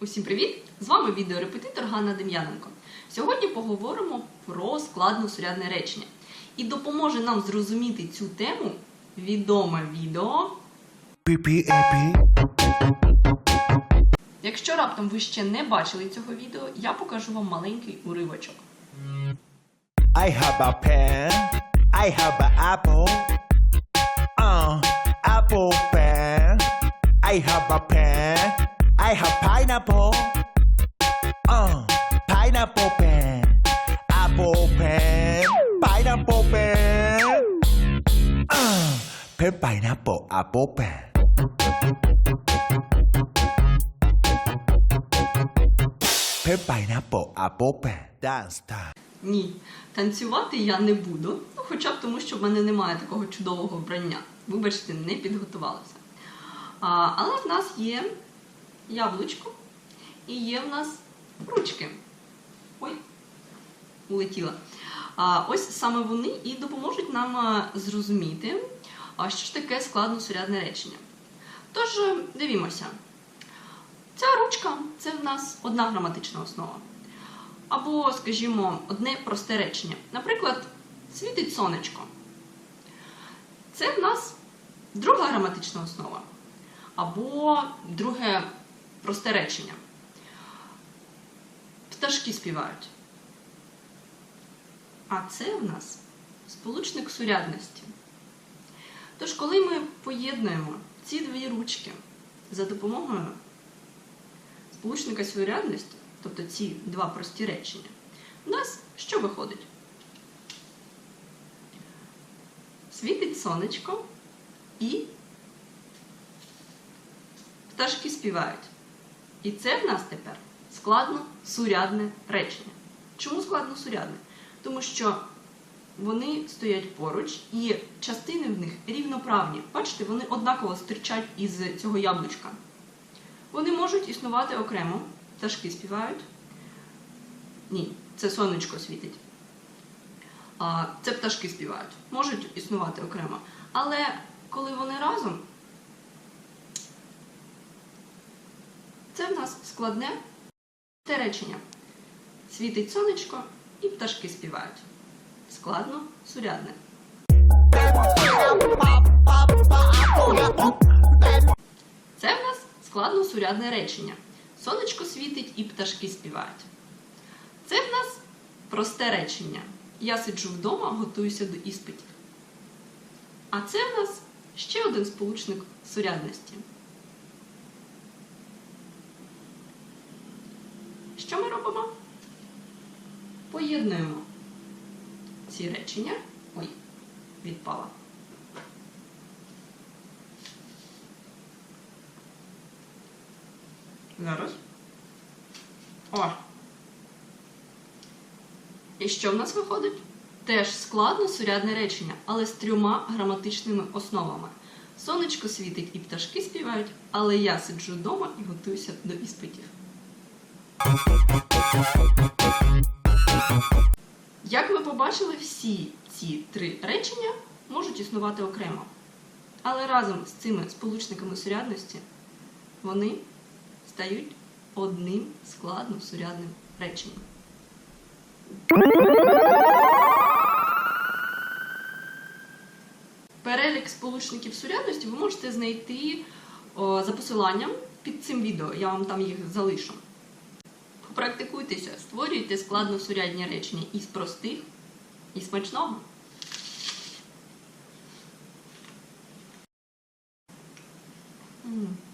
Усім привіт! З вами відеорепетитор Ганна Дем'яненко. Сьогодні поговоримо про складно-сурядне речення. І допоможе нам зрозуміти цю тему відоме відео. Якщо раптом ви ще не бачили цього відео, я покажу вам маленький уривочок. I have a pen. I have an apple. Uh, apple pen. I have a pen. I have pineapple. Uh, pineapple pen. Apple pen. Pineapple pen. Uh, pen pineapple apple pen. Pen pineapple apple pen. Dance time. Ні, танцювати я не буду, ну хоча тому, що в мене немає такого чудового вбрання. Вибачте, не підготувалася. А, але в нас є яблучко і є в нас ручки. Ой, улетіла. Ось саме вони і допоможуть нам зрозуміти, що ж таке складно-сурядне речення. Тож, дивімося. Ця ручка це в нас одна граматична основа. Або, скажімо, одне просте речення. Наприклад, світить сонечко. Це в нас друга граматична основа. Або друге просте речення. Пташки співають. А це в нас сполучник сурядності. Тож, коли ми поєднуємо ці дві ручки за допомогою сполучника сурядності, тобто ці два прості речення, у нас що виходить? Світить сонечко і пташки співають. І це в нас тепер складно-сурядне речення. Чому складно-сурядне? Тому що вони стоять поруч, і частини в них рівноправні. Бачите, вони однаково стирчать із цього яблучка. Вони можуть існувати окремо. Пташки співають. Ні, це сонечко світить. Це пташки співають. Можуть існувати окремо. Але коли вони разом, це в нас складне те речення. Світить сонечко і пташки співають. Складно, сурядне. Це в нас складно сурядне речення. Сонечко світить і пташки співають. Це в нас просте речення. Я сиджу вдома, готуюся до іспитів. А це в нас ще один сполучник сурядності. Що ми робимо? Поєднуємо ці речення. Ой, відпала. Зараз. О. І що в нас виходить? Теж складно сурядне речення, але з трьома граматичними основами. Сонечко світить і пташки співають, але я сиджу вдома і готуюся до іспитів. Побачили, всі ці три речення можуть існувати окремо. Але разом з цими сполучниками сурядності вони стають одним складно сурядним реченням. Перелік сполучників сурядності ви можете знайти о, за посиланням під цим відео. Я вам там їх залишу. Попрактикуйтеся, створюйте складно сурядні речення із простих і смачного! Mm.